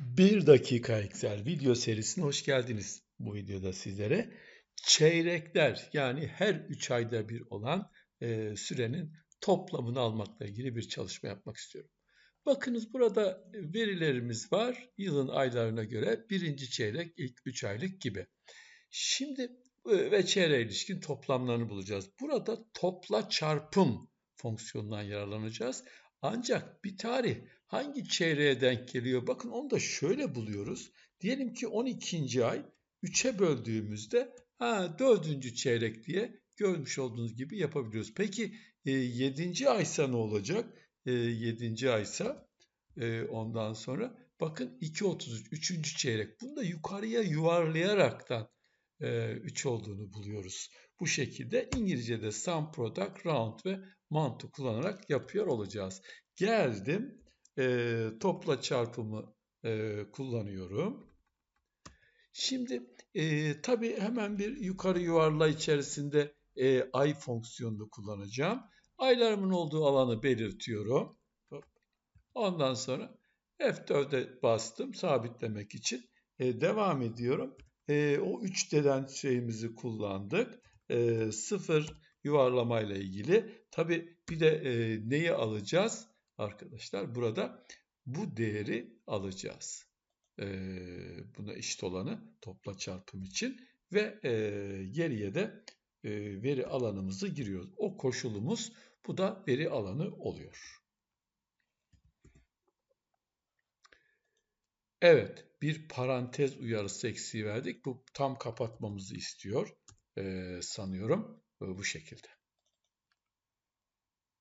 1 dakika Excel video serisine hoş geldiniz. Bu videoda sizlere çeyrekler yani her 3 ayda bir olan e, sürenin toplamını almakla ilgili bir çalışma yapmak istiyorum. Bakınız burada verilerimiz var. Yılın aylarına göre birinci çeyrek, ilk 3 aylık gibi. Şimdi e, ve çeyreğe ilişkin toplamlarını bulacağız. Burada topla çarpım fonksiyonundan yararlanacağız. Ancak bir tarih hangi çeyreğe denk geliyor? Bakın onu da şöyle buluyoruz. Diyelim ki 12. ay 3'e böldüğümüzde ha 4. çeyrek diye görmüş olduğunuz gibi yapabiliyoruz. Peki e, 7. aysa ne olacak? E, 7. aysa e, ondan sonra bakın 2.33 3. çeyrek. Bunu da yukarıya yuvarlayaraktan e, 3 olduğunu buluyoruz. Bu şekilde İngilizce'de sum product, round ve mantık kullanarak yapıyor olacağız. Geldim e, topla çarpımı e, kullanıyorum. Şimdi e, tabii hemen bir yukarı yuvarla içerisinde e, ay fonksiyonunu kullanacağım. Aylarımın olduğu alanı belirtiyorum. Ondan sonra F4'e bastım sabitlemek için. E, devam ediyorum. E, o 3 denen şeyimizi kullandık. E, 0 yuvarlama ile ilgili. Tabii bir de e, neyi alacağız? Arkadaşlar burada bu değeri alacağız. E, buna eşit olanı topla çarpım için ve e, geriye de e, veri alanımızı giriyoruz. O koşulumuz bu da veri alanı oluyor. Evet, bir parantez uyarısı eksiği verdik. Bu tam kapatmamızı istiyor e, sanıyorum e, bu şekilde.